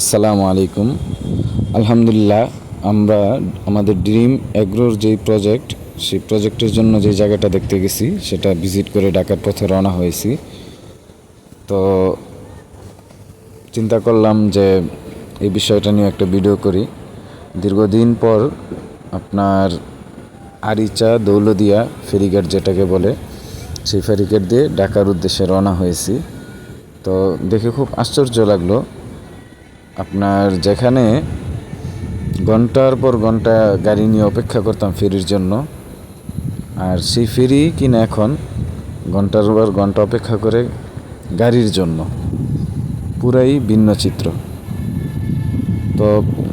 আসসালামু আলাইকুম। আলহামদুলিল্লাহ, আমরা আমাদের ড্রিম অ্যাগ্রোর যেই প্রজেক্ট সেই প্রজেক্টের জন্য যে জায়গাটা দেখতে গেছি, সেটা ভিজিট করে ঢাকার পথে রওনা হয়েছি। তো চিন্তা করলাম যে এই বিষয়টা নিয়ে একটা ভিডিও করি। দীর্ঘদিন পর আপনার আরিচা দৌলদিয়া ফেরিঘাট যেটাকে বলে, সেই ফেরিঘাট দিয়ে ঢাকার উদ্দেশ্যে রওনা হয়েছি। তো দেখে খুব আশ্চর্য লাগল আপনার যেখানে ঘণ্টার পর ঘণ্টা গাড়ি নিয়ে অপেক্ষা করতাম ফেরির জন্য। আর সেই ফেরি কিনা এখন ঘণ্টার পর ঘণ্টা অপেক্ষা করে গাড়ির জন্য। পুরাই ভিন্ন চিত্র। তো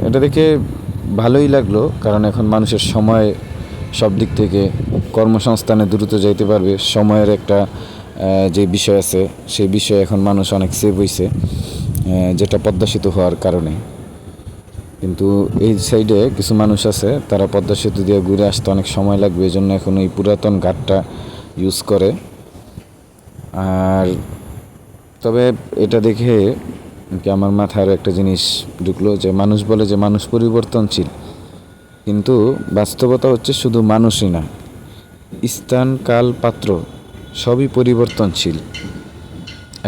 এটা দেখে ভালোই লাগল, কারণ এখন মানুষের সময় সব দিক থেকে কর্মসংস্থানে দ্রুত যাইতে পারবে। সময়ের একটা যে বিষয় আছে, সেই বিষয়ে এখন মানুষ অনেক সেভ হয়েছে যেটা পদ্মা সেতু হওয়ার কারণে। কিন্তু এই সাইডে কিছু মানুষ আছে, তারা পদ্মা সেতু দিয়ে ঘুরে আসতে অনেক সময় লাগবে এই জন্য এখন এই পুরাতন ঘাটটা ইউজ করে। আর তবে এটা দেখে কি আমার মাথায় আরও একটা জিনিস ঢুকলো যে, মানুষ বলে যে মানুষ পরিবর্তনশীল। কিন্তু বাস্তবতা হচ্ছে শুধু মানুষই না, স্থান, কাল, পাত্র সবই পরিবর্তনশীল।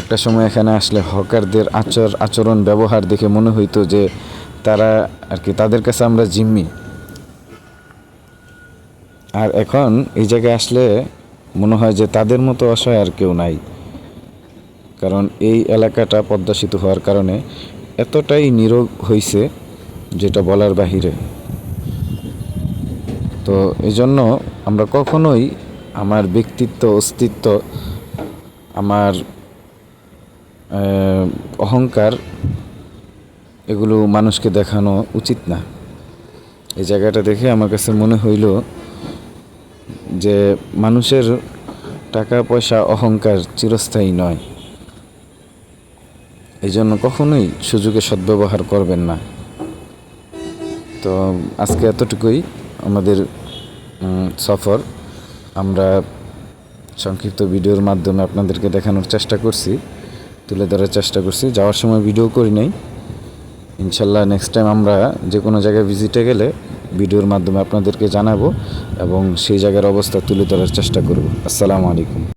একটা সময় এখানে আসলে হকারদের আচর, আচরণ, ব্যবহার দেখে মনে হইতো যে তারা আর কি তাদের কাছে আমরা জিম্মি। আর এখন এই জায়গায় আসলে মনে হয় যে তাদের মতো অসহায় আর কেউ নাই। কারণ এই এলাকাটা পদ্মা সেতু হওয়ার কারণে এতটাই নিরোগ হয়েছে যেটা বলার বাহিরে। তো এই জন্য আমরা কখনোই আমার ব্যক্তিত্ব, অস্তিত্ব, আমার অহংকার এগুলো মানুষকে দেখানো উচিত না। এই জায়গাটা দেখে আমার কাছে মনে হইল যে মানুষের টাকা, পয়সা অহংকার চিরস্থায়ী নয়। এই জন্য কখনোই সুযোগে সদ্ব্যবহার করবেন না। তো আজকে এতটুকুই আমাদের সফর। আমরা সংক্ষিপ্ত ভিডিওর মাধ্যমে আপনাদেরকে দেখানোর চেষ্টা করছি। তুলে ধরার চেষ্টা করছি। যাওয়ার সময় ভিডিও করি নাই। ইনশাল্লাহ নেক্সট টাইম আমরা যে কোনো জায়গায় ভিজিটে গেলে ভিডিওর মাধ্যমে আপনাদেরকে জানাব এবং সেই জায়গার অবস্থা তুলে ধরার চেষ্টা করব। আসসালামু আলাইকুম।